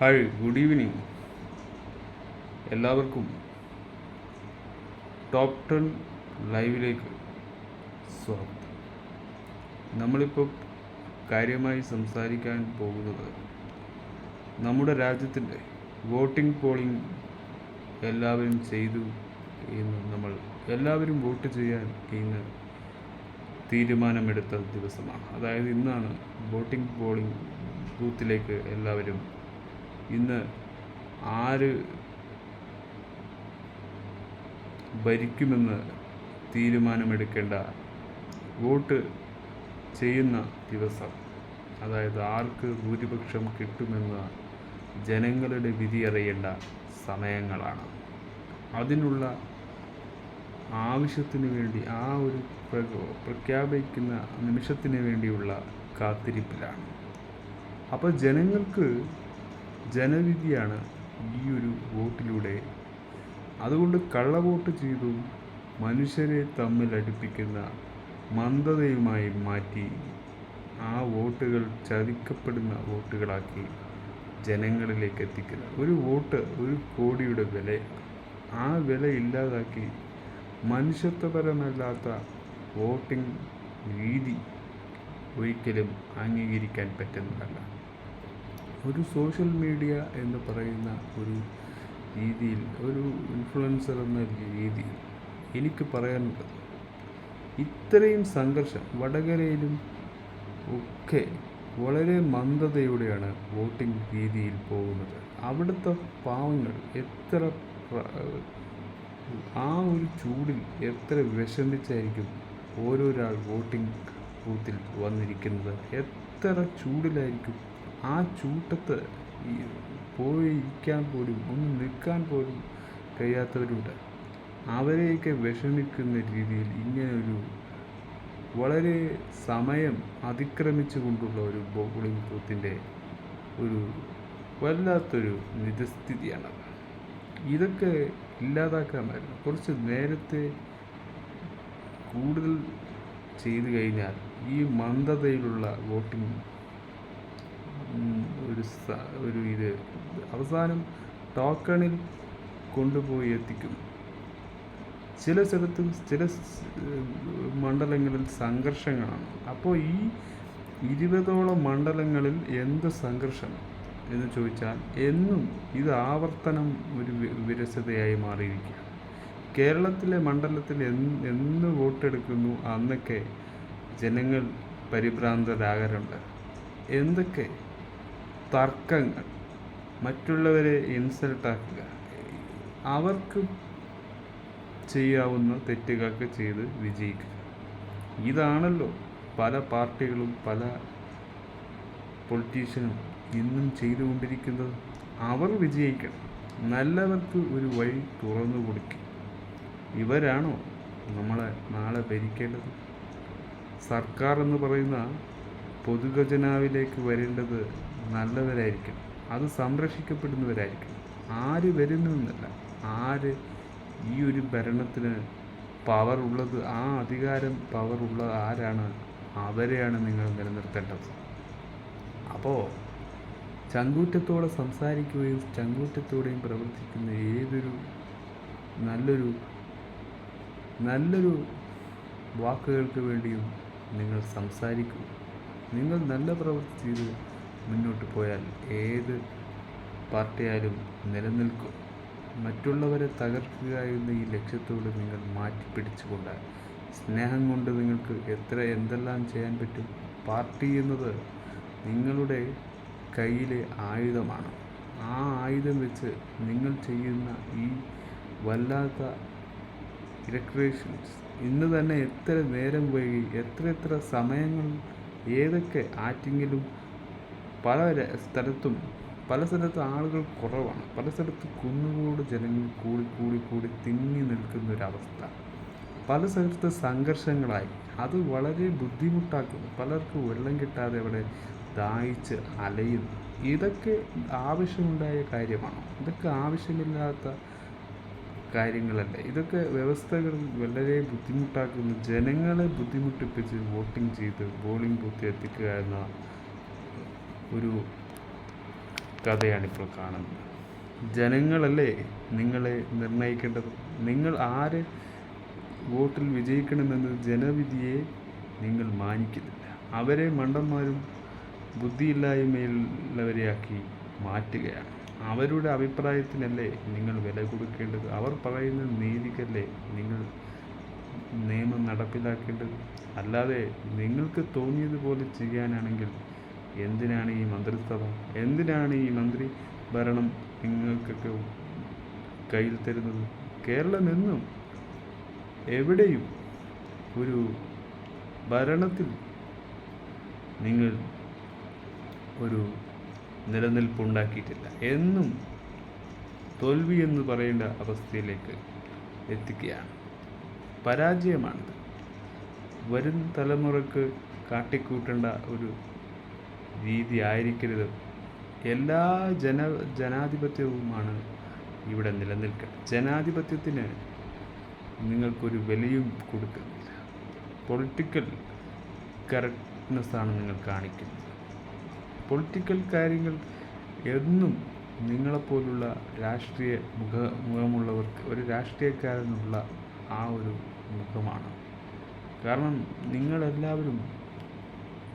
Hi good evening എല്ലാവർക്കും top ten ലൈവിലേക്ക് സ്വാഗതം. നമ്മളിപ്പോൾ കാര്യമായി സംസാരിക്കാൻ പോകുന്നത് നമ്മുടെ രാജ്യത്തിന്റെ വോട്ടിംഗ് പോളിംഗ് എല്ലാവരും ചെയ്തു എന്ന് നമ്മൾ എല്ലാവരും വോട്ട് ചെയ്യാൻ ഇന്ന് തീരുമാനമെടുത്ത ദിവസമാണ്. അതായത് ഇന്നാണ് വോട്ടിംഗ് പോളിംഗ് ബൂത്തിലേക്ക് എല്ലാവരും ഇന്ന് ആര് ഭരിക്കുമെന്ന് തീരുമാനമെടുക്കേണ്ട വോട്ട് ചെയ്യുന്ന ദിവസം അതായത് ആർക്ക് ഭൂരിപക്ഷം കിട്ടുമെന്ന് ജനങ്ങളുടെ വിധി അറിയേണ്ട സമയങ്ങളാണ്. അതിനുള്ള ആവശ്യത്തിന് വേണ്ടി ആ ഒരു പ്ര- പ്രഖ്യാപിക്കുന്ന നിമിഷത്തിന് വേണ്ടിയുള്ള കാത്തിരിപ്പിലാണ്. അപ്പോൾ ജനങ്ങൾക്ക് ജനവിധിയാണ് ഈ ഒരു വോട്ടിലൂടെ. അതുകൊണ്ട് കള്ളവോട്ട് ചെയ്തും മനുഷ്യരെ തമ്മിൽ അടുപ്പിക്കുന്ന മന്ദതയുമായി മാറ്റി ആ വോട്ടുകൾ ചതിക്കപ്പെടുന്ന വോട്ടുകളാക്കി ജനങ്ങളിലേക്ക് എത്തിക്കുന്ന. ഒരു വോട്ട് ഒരു കോടിയുടെ വില ആ വില ഇല്ലാതാക്കി മനുഷ്യത്വപരമല്ലാത്ത വോട്ടിംഗ് രീതി ഒരിക്കലും അംഗീകരിക്കാൻ പറ്റുന്നതല്ല. ഒരു സോഷ്യൽ മീഡിയ എന്ന് പറയുന്ന ഒരു രീതിയിൽ ഒരു ഇൻഫ്ലുവൻസർ എന്ന രീതിയിൽ എനിക്ക് പറയാനുള്ളത് ഇത്രയും സംഘർഷം വടകരയിലും ഒക്കെ വളരെ മന്ദതയോടെയാണ് വോട്ടിംഗ് രീതിയിൽ പോകുന്നത്. അവിടുത്തെ പാവങ്ങൾ എത്ര ആ ഒരു ചൂടിൽ എത്ര വിഷമിച്ചായിരിക്കും ഓരോരാൾ വോട്ടിംഗ് ബൂത്തിൽ വന്നിരിക്കുന്നത്? എത്ര ചൂടിലായിരിക്കും ആ ചൂട്ടത്ത് ഈ പോയി ഇരിക്കാൻ പോലും ഒന്ന് നിൽക്കാൻ പോലും കഴിയാത്തവരുണ്ട്. അവരെയൊക്കെ വിഷമിക്കുന്ന രീതിയിൽ ഇങ്ങനൊരു വളരെ സമയം അതിക്രമിച്ചു കൊണ്ടുള്ള ഒരു ബോളിംഗ് പൂത്തിന്റെ ഒരു വല്ലാത്തൊരു നിജസ്ഥിതിയാണത് ഇതൊക്കെ ഇല്ലാതാക്കാമായിരുന്നു. കുറച്ച് നേരത്തെ കൂടുതൽ ചെയ്തു കഴിഞ്ഞാൽ ഈ മന്ദതയിലുള്ള വോട്ടിംഗ് ഒരു ഒരു ഇത് അവസാനം ടോക്കണിൽ കൊണ്ടുപോയി എത്തിക്കും. ചില സ്ഥലത്ത് ചില മണ്ഡലങ്ങളിൽ സംഘർഷങ്ങളാണ്. അപ്പോൾ ഈ ഇരുപതോളം മണ്ഡലങ്ങളിൽ എന്ത് സംഘർഷം എന്ന് ചോദിച്ചാൽ എന്നും ഇത് ആവർത്തനം ഒരു വിരസതയായി മാറിയിരിക്കുകയാണ്. കേരളത്തിലെ മണ്ഡലത്തിൽ എന്ന് വോട്ടെടുക്കുന്നു അന്നൊക്കെ ജനങ്ങൾ പരിഭ്രാന്തരാകാറുണ്ട്. എന്തൊക്കെ തർക്കങ്ങൾ മറ്റുള്ളവരെ ഇൻസൾട്ടാക്കുക. അവർക്ക് ചെയ്യാവുന്ന തെറ്റുകൾക്ക് ചെയ്ത് വിജയിക്കുക. ഇതാണല്ലോ പല പാർട്ടികളും പല പൊളിറ്റീഷ്യനും ഇന്നും ചെയ്തുകൊണ്ടിരിക്കുന്നത്. അവർ വിജയിക്കണം. നല്ലവർക്ക് ഒരു വഴി തുറന്നു കൊടുക്കും ഇവരാണോ നമ്മളെ നാളെ ഭരിക്കേണ്ടത്? സർക്കാർ എന്ന് പറയുന്ന പൊതുഖജനാവിലേക്ക് വരേണ്ടത് നല്ലവരായിരിക്കും അത് സംരക്ഷിക്കപ്പെടുന്നവരായിരിക്കണം. ആര് വരുന്നു എന്നല്ല ആര് ഈ ഒരു ഭരണത്തിന് പവർ ഉള്ളത് ആ അധികാരം പവർ ഉള്ളത് ആരാണ് അവരെയാണ് നിങ്ങൾ നിലനിർത്തേണ്ടത്. അപ്പോൾ ചങ്കൂറ്റത്തോടെ സംസാരിക്കുകയും ചങ്കൂറ്റത്തോടെയും പ്രവർത്തിക്കുന്ന ഏതൊരു നല്ലൊരു നല്ലൊരു വാക്കുകൾക്ക് വേണ്ടിയും നിങ്ങൾ സംസാരിക്കുക. നിങ്ങൾ നല്ല പ്രവൃത്തി ചെയ്ത് മുന്നോട്ട് പോയാൽ ഏത് പാർട്ടിയായാലും നിലനിൽക്കും. മറ്റുള്ളവരെ തകർക്കുക എന്ന ഈ ലക്ഷ്യത്തോട് നിങ്ങൾ മാറ്റിപ്പിടിച്ചുകൊണ്ട് സ്നേഹം കൊണ്ട് നിങ്ങൾക്ക് എത്ര എന്തെല്ലാം ചെയ്യാൻ പറ്റും പാർട്ടി എന്നത് നിങ്ങളുടെ കയ്യിലെ ആയുധമാണ്. ആ ആയുധം വെച്ച് നിങ്ങൾ ചെയ്യുന്ന ഈ വല്ലാത്ത ഇലക്ട്രീഷ്യൻസ് ഇന്ന് തന്നെ എത്ര നേരം വൈകി എത്ര എത്ര സമയങ്ങൾ ഏതൊക്കെ ആറ്റിങ്ങിലും പല സ്ഥലത്തും പല സ്ഥലത്ത് ആളുകൾ കുറവാണ്. പല സ്ഥലത്ത് കുന്നുകൂട് ജനങ്ങൾ കൂടി കൂടി കൂടി തിങ്ങി നിൽക്കുന്ന ഒരവസ്ഥ പല സ്ഥലത്ത് സംഘർഷങ്ങളായി. അത് വളരെ ബുദ്ധിമുട്ടാക്കുന്നു. പലർക്കും വെള്ളം കിട്ടാതെ അവിടെ ദാഹിച്ച് അലയുന്നു. ഇതൊക്കെ ആവശ്യമുണ്ടായ കാര്യമാണോ? ഇതൊക്കെ ആവശ്യമില്ലാത്ത കാര്യങ്ങളല്ല? ഇതൊക്കെ വ്യവസ്ഥകൾ വളരെ ബുദ്ധിമുട്ടാക്കുന്നു. ജനങ്ങളെ ബുദ്ധിമുട്ടിപ്പിച്ച് വോട്ടിംഗ് ചെയ്ത് പോളിംഗ് ബൂത്തിൽ എത്തിക്കുക എന്ന ഒരു കഥയാണിപ്പോൾ കാണുന്നത്. ജനങ്ങളല്ലേ നിങ്ങളെ നിർണയിക്കേണ്ടത് നിങ്ങൾ ആര് വോട്ടിൽ വിജയിക്കണമെന്ന് ജനവിധിയെ നിങ്ങൾ മാനിക്കുന്നില്ല. അവരെ മണ്ടന്മാരും ബുദ്ധിയില്ലായ്മയുള്ളവരെയാക്കി മാറ്റുകയാണ്. അവരുടെ അഭിപ്രായത്തിനല്ലേ നിങ്ങൾ വില കൊടുക്കേണ്ടത്? അവർ പറയുന്ന നീതിക്കല്ലേ നിങ്ങൾ നിയമം നടപ്പിലാക്കേണ്ടത്? അല്ലാതെ നിങ്ങൾക്ക് തോന്നിയതുപോലെ ചെയ്യാനാണെങ്കിൽ എന്തിനാണ് ഈ മന്ത്രിസഭ? എന്തിനാണ് ഈ മന്ത്രി ഭരണം നിങ്ങൾക്കൊക്കെ കയ്യിൽ തരുന്നത്? കേരളം എന്നും എവിടെയും ഒരു ഭരണത്തിൽ നിങ്ങൾ ഒരു നിലനിൽപ്പുണ്ടാക്കിയിട്ടില്ല. എന്നും തോൽവി എന്ന് പറയേണ്ട അവസ്ഥയിലേക്ക് എത്തിക്കുകയാണ്. പരാജയമാണിത്. വരും തലമുറയ്ക്ക് കാട്ടിക്കൂട്ടേണ്ട ഒരു രീതി ആയിരിക്കരുത് എല്ലാ ജന ജനാധിപത്യവുമാണ് ഇവിടെ നിലനിൽക്കുക. ജനാധിപത്യത്തിന് നിങ്ങൾക്കൊരു വിലയും കൊടുക്കുന്നില്ല. പൊളിറ്റിക്കൽ കറക്റ്റ്നെസ്സാണ് നിങ്ങൾ കാണിക്കുന്നത്. പൊളിറ്റിക്കൽ കാര്യങ്ങൾ എന്നും നിങ്ങളെപ്പോലുള്ള രാഷ്ട്രീയ മുഖ മുഖമുള്ളവർക്ക് ഒരു രാഷ്ട്രീയക്കാരനുള്ള ആ ഒരു മുഖമാണ്. കാരണം നിങ്ങളെല്ലാവരും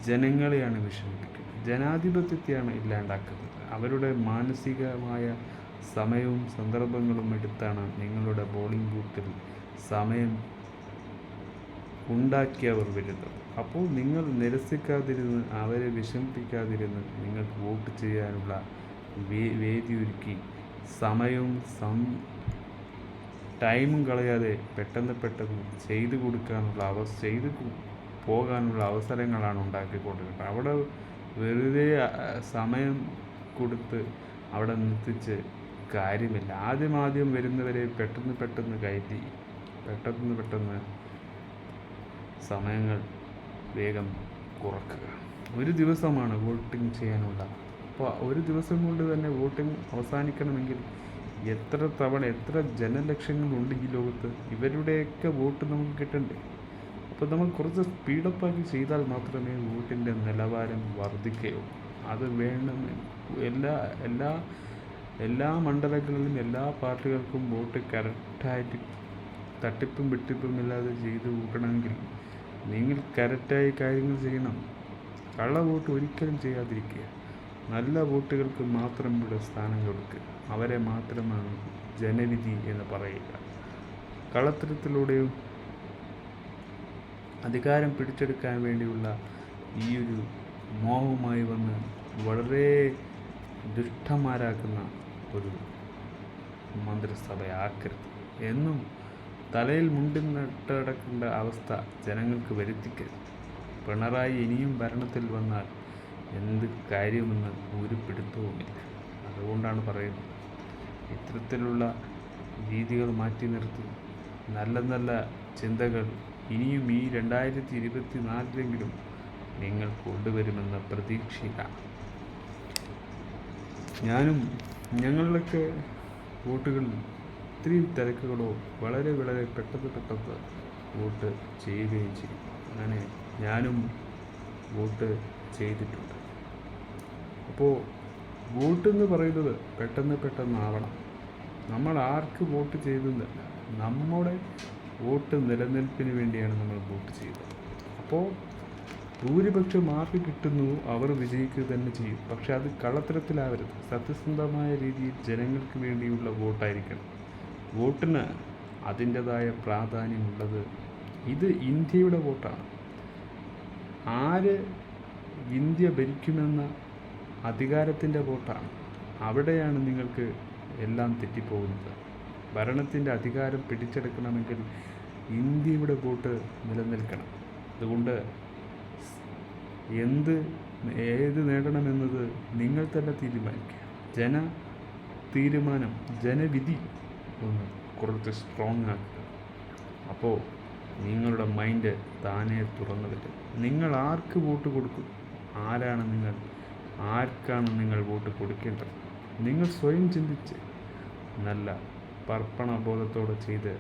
ജനങ്ങളെയാണ് വിഷമിപ്പിക്കുന്നത്. ജനാധിപത്യത്തെയാണ് ഇല്ലാണ്ടാക്കുന്നത്. അവരുടെ മാനസികമായ സമയവും സന്ദർഭങ്ങളും എടുത്താണ് നിങ്ങളുടെ ബോളിംഗ് ബൂത്തിൽ സമയം ഉണ്ടാക്കിയവർ വരുന്നത്. അപ്പോൾ നിങ്ങൾ നിരസിക്കാതിരുന്ന് അവരെ വിഷമിപ്പിക്കാതിരുന്ന് നിങ്ങൾക്ക് വോട്ട് ചെയ്യാനുള്ള വേദി ഒരുക്കി സമയവും സം ടൈമും കളയാതെ പെട്ടെന്ന് പെട്ടെന്ന് ചെയ്തു കൊടുക്കാനുള്ള അവസ്ഥ ചെയ്തു പോകാനുള്ള അവസരങ്ങളാണ് ഉണ്ടാക്കി കൊടുക്കുന്നത് അവിടെ വെറുതെ സമയം കൊടുത്ത് അവിടെ നിർത്തിച്ച് കാര്യമില്ല. ആദ്യം ആദ്യം വരുന്നവരെ പെട്ടെന്ന് പെട്ടെന്ന് കയറ്റി പെട്ടെന്ന് പെട്ടെന്ന് സമയങ്ങൾ വേഗം കുറക്കുക. ഒരു ദിവസമാണ് വോട്ടിംഗ് ചെയ്യാനുള്ള. അപ്പോൾ ഒരു ദിവസം കൊണ്ട് തന്നെ വോട്ടിംഗ് അവസാനിക്കണമെങ്കിൽ എത്ര തവണ എത്ര ജനലക്ഷങ്ങളുണ്ട് ഈ ലോകത്ത്? ഇവരുടെയൊക്കെ വോട്ട് നമുക്ക് കിട്ടണ്ടേ? അപ്പോൾ നമ്മൾ കുറച്ച് സ്പീഡപ്പാക്കി ചെയ്താൽ മാത്രമേ വോട്ടിന്റെ നിലവാരം വർദ്ധിക്കുകയുള്ളൂ അത് വേണം എല്ലാ എല്ലാ എല്ലാ മണ്ഡലങ്ങളിലും എല്ലാ പാർട്ടികൾക്കും വോട്ട് കറക്റ്റായിട്ട് തട്ടിപ്പും വെട്ടിപ്പും ഇല്ലാതെ ചെയ്ത് കൂട്ടണമെങ്കിൽ നിങ്ങൾ കറക്റ്റായി കാര്യങ്ങൾ ചെയ്യണം. കള്ള വോട്ട് ഒരിക്കലും ചെയ്യാതിരിക്കുക. നല്ല വോട്ടുകൾക്ക് മാത്രം ഇവിടെ സ്ഥാനം കൊടുക്കുക. അവരെ മാത്രമാണ് ജനവിധി എന്ന് പറയുക. കളത്തരത്തിലൂടെയും അധികാരം പിടിച്ചെടുക്കാൻ വേണ്ടിയുള്ള ഈ ഒരു മോഹവുമായി വന്ന് വളരെ ദുഷ്ടന്മാരാക്കുന്ന ഒരു മന്ത്രിസഭയാക്കരുത് എന്നും തലയിൽ മുണ്ടിൽ നട്ടടക്കേണ്ട അവസ്ഥ ജനങ്ങൾക്ക് വരുത്തിക്കരുത്. പിണറായി ഇനിയും ഭരണത്തിൽ വന്നാൽ എന്ത് കാര്യമെന്ന് ഒരു പിടുത്തവുമില്ല അതുകൊണ്ടാണ് പറയുന്നത്. ഇത്തരത്തിലുള്ള രീതികൾ മാറ്റി നിർത്തി നല്ല നല്ല ചിന്തകൾ ഇനിയും ഈ രണ്ടായിരത്തി ഇരുപത്തി നാലിലെങ്കിലും നിങ്ങൾ കൊണ്ടുവരുമെന്ന പ്രതീക്ഷയിലാണ് ഞാനും ഞങ്ങളിലൊക്കെ വോട്ടുകളിൽ ഇത്രയും തിരക്കുകളോ വളരെ വളരെ പെട്ടെന്ന് പെട്ടെന്ന് വോട്ട് ചെയ്യുകയും ചെയ്യും. അങ്ങനെ ഞാനും വോട്ട് ചെയ്തിട്ടുണ്ട്. അപ്പോൾ വോട്ട് എന്ന് പറയുന്നത് പെട്ടെന്ന് പെട്ടെന്ന് ആവണം നമ്മൾ ആർക്ക് വോട്ട് ചെയ്തെന്നല്ല നമ്മുടെ വോട്ട് നിലനിൽപ്പിന് വേണ്ടിയാണ് നമ്മൾ വോട്ട് ചെയ്തത്. അപ്പോൾ ഭൂരിപക്ഷം ആർക്ക് കിട്ടുന്നു അവർ വിജയിക്കുക തന്നെ ചെയ്യും. പക്ഷേ അത് കള്ളത്തരത്തിലാവരുത്. സത്യസന്ധമായ രീതിയിൽ ജനങ്ങൾക്ക് വേണ്ടിയുള്ള വോട്ടായിരിക്കണം. വോട്ടിന് അതിന്റെതായ പ്രാധാന്യമുള്ളത് ഇത് ഇന്ത്യയുടെ വോട്ടാണ്. ആര് ഇന്ത്യ ഭരിക്കുമെന്ന അധികാരത്തിന്റെ വോട്ടാണ്. അവിടെയാണ് നിങ്ങൾക്ക് എല്ലാം തെറ്റിപ്പോകുന്നത്. ഭരണത്തിന്റെ അധികാരം പിടിച്ചെടുക്കണമെങ്കിൽ ഇന്ത്യയുടെ കൂട്ട് നിലനിൽക്കണം. അതുകൊണ്ട് എന്ത് ഏത് നേടണമെന്നത് നിങ്ങൾ തന്നെ തീരുമാനിക്കുക. ജന തീരുമാനം ജനവിധി ഒന്ന് കുറച്ച് സ്ട്രോങ് ആക്കുക. അപ്പോൾ നിങ്ങളുടെ മൈൻഡ് താനേ തുറന്നു വരും നിങ്ങൾ ആർക്ക് വോട്ട് കൊടുക്കും? ആരാണ് നിങ്ങൾ ആർക്കാണ് നിങ്ങൾ വോട്ട് കൊടുക്കേണ്ടത്? നിങ്ങൾ സ്വയം ചിന്തിച്ച് നല്ല പർപ്പണബോധത്തോടെ ചെയ്ത്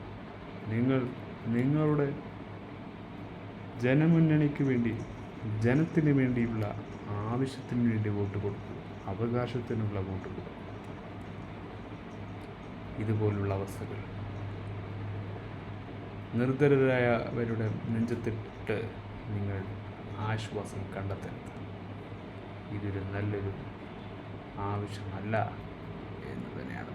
നിങ്ങൾ നിങ്ങളുടെ ജനമുന്നണിക്ക് വേണ്ടി ജനത്തിന് വേണ്ടിയുള്ള ആവശ്യത്തിന് വേണ്ടി വോട്ട് കൊടുക്കുക അവകാശത്തിനുള്ള വോട്ട് കൊടുക്കുക ഇതുപോലുള്ള അവസ്ഥകൾ. നിർദ്ധരരായവരുടെ നെഞ്ചത്തിട്ട് നിങ്ങൾ ആശ്വാസം കണ്ടെത്തരുത്. ഇതൊരു നല്ലൊരു ആവശ്യമല്ല എന്ന് തന്നെയാണ്